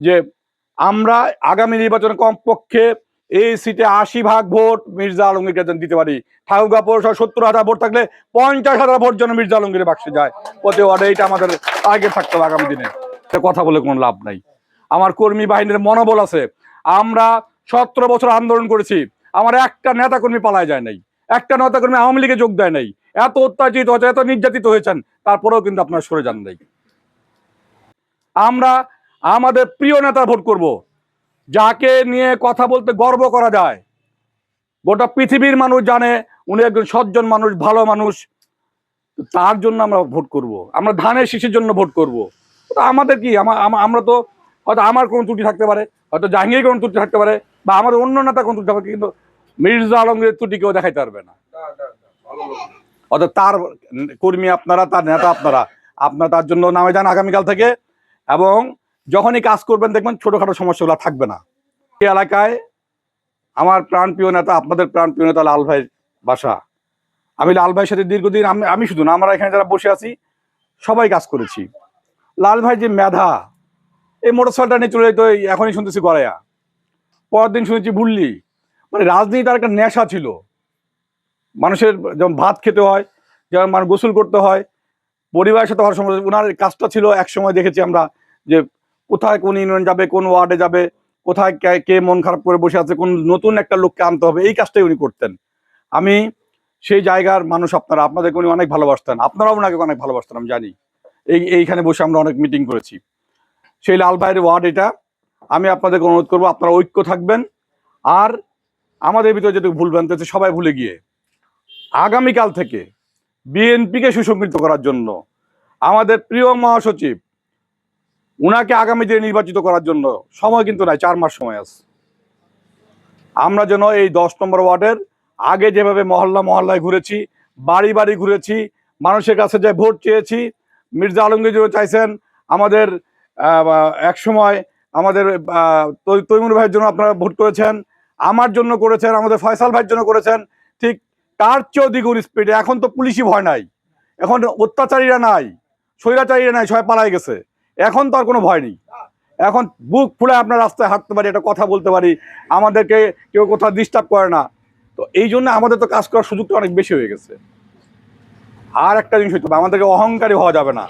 যে আমরা আগামী নির্বাচনে কমপক্ষে এই সিটে আশি ভাগ ভোট মির্জা আলমগীরকে যেন দিতে পারি। ঠাকুরগা পৌরসভা সত্তর হাজার ভোট থাকলে পঞ্চাশ হাজার ভোট যেন মির্জা আলমগীরের বাক্সে যায়। প্রতি ওয়ার্ডে এইটা আমাদের টার্গেট থাকতে হবে আগামী দিনে। কথা বলে কোনো লাভ নাই। আমার কর্মী বাহিনীর মনোবল আছে। আমরা সতেরো বছর আন্দোলন করেছি। আমার একটা নেতা কর্মী পালায় যায় নাই। একটা নেতা কর্মী আওয়ামী লীগে যোগ দেয় নাই। এত অত্যাচারিত হয়েছে, এত নির্যাতিত হয়েছেন, তারপরেও কিন্তু আপনারা সরে যান নাই। আমরা আমাদের প্রিয় নেতা ভোট করব। যাকে নিয়ে কথা বলতে গর্ব করা যায়। গোটা পৃথিবীর মানুষ জানে, উনি একজন সজ্জন মানুষ, ভালো মানুষ। তার জন্য আমরা ভোট করব। আমরা ধানের শীষের জন্য ভোট করব। তো আমাদের কি? আমা- আমা- আমরা তো হয়তো আমার কোনো ত্রুটি থাকতে পারে, হয়তো জাহাঙ্গীর কোনো ত্রুটি থাকতে পারে, বা আমাদের অন্য নেতা কোনো ত্রুটি থাকতে কিন্তু মির্জা আলমগীরের ত্রুটি কেউ দেখাইতে পারবে না। অর্থাৎ তার কর্মী আপনারা, তার নেতা আপনারা আপনারা তার জন্য নামে যান আগামীকাল থেকে, এবং যখনই কাজ করবেন, দেখবেন ছোটখাটো সমস্যাগুলো থাকবে না। এই এলাকায় আমার প্রাণপ্রিয় নেতা, আপনাদের প্রাণপ্রিয় নেতা লাল ভাইয়ের বাসা। আমি লাল ভাইয়ের সাথে দীর্ঘদিন আমি আমি শুধু না, আমরা এখানে যারা বসে আছি, সবাই কাজ করেছি। লাল ভাই যে মেধা, এই মোটরসাইকেলটা নিয়ে চলে যেত এখনই শুনতেছি গড়াইয়া। পরের দিন শুনেছি ভুললি মানে রাজনীতি তার একটা নেশা ছিল। মানুষের যেমন ভাত খেতে হয়, যেমন মানুষ গোসল করতে হয়, পরিবারের সাথে হওয়ার সময় ওনার কাজটা ছিল এক সময় দেখেছি আমরা যে কোথায় কোন ইউনিয়ন যাবে, কোন ওয়ার্ডে যাবে, কোথায় কে- মন খারাপ করে বসে আছে, কোন নতুন একটা লোককে আনতে হবে, এই কাজটাই উনি করতেন। আমি সেই জায়গার মানুষ আপনারা, আপনাদেরকে উনি অনেক ভালোবাসতেন, আপনারাও ওনাকে অনেক ভালোবাসতেন, আমি জানি। এই, এইখানে বসে আমরা অনেক মিটিং করেছি। সেই লাল ভাইয়ের ওয়ার্ড এটা, আমি আপনাদেরকে অনুরোধ করব, আপনারা ঐক্য থাকবেন। আর আমাদের ভিতরে যেটুকু ভুল ভ্রান্তি হচ্ছে সবাই ভুলে গিয়ে। আগামীকাল থেকে বিএনপিকে সুসংগঠিত করার জন্য আমাদের প্রিয় মহাসচিব উনাকে আগামী দিনে নির্বাচিত করার জন্য সময় কিন্তু নাই, চার মাস সময় আছে। আমরা যেন এই দশ নম্বর ওয়ার্ডের আগে যেভাবে মহল্লা মহল্লায় ঘুরেছি, বাড়ি বাড়ি ঘুরেছি, মানুষের কাছে যে ভোট চেয়েছি, মির্জা আলমগীর চাইছেন আমাদের এক সময় আমাদের তৈমুর ভাইয়ের জন্য আপনারা ভোট করেছেন, আমার জন্য করেছেন, আমাদের ফয়সাল ভাইয়ের জন্য করেছেন, ঠিক তার চেয়েও দ্বিগুণ স্পিডে এখন তো পুলিশই ভয় নাই, এখন অত্যাচারীরা নাই, স্বৈরাচারীরা নাই, সবাই পালাই গেছে। এখন তো আর কোনো ভয় নেই। এখন বুক ফুলে আপনার রাস্তায় হাঁটতে পারি এটা কথা বলতে পারি, আমাদেরকে কেউ কোথাও ডিস্টার্ব করে না। তো এই জন্য আমাদের তো কাজ করার সুযোগটা অনেক বেশি হয়ে গেছে। আর একটা জিনিস হইতে হবে, আমাদেরকে অহংকারী হওয়া যাবে না।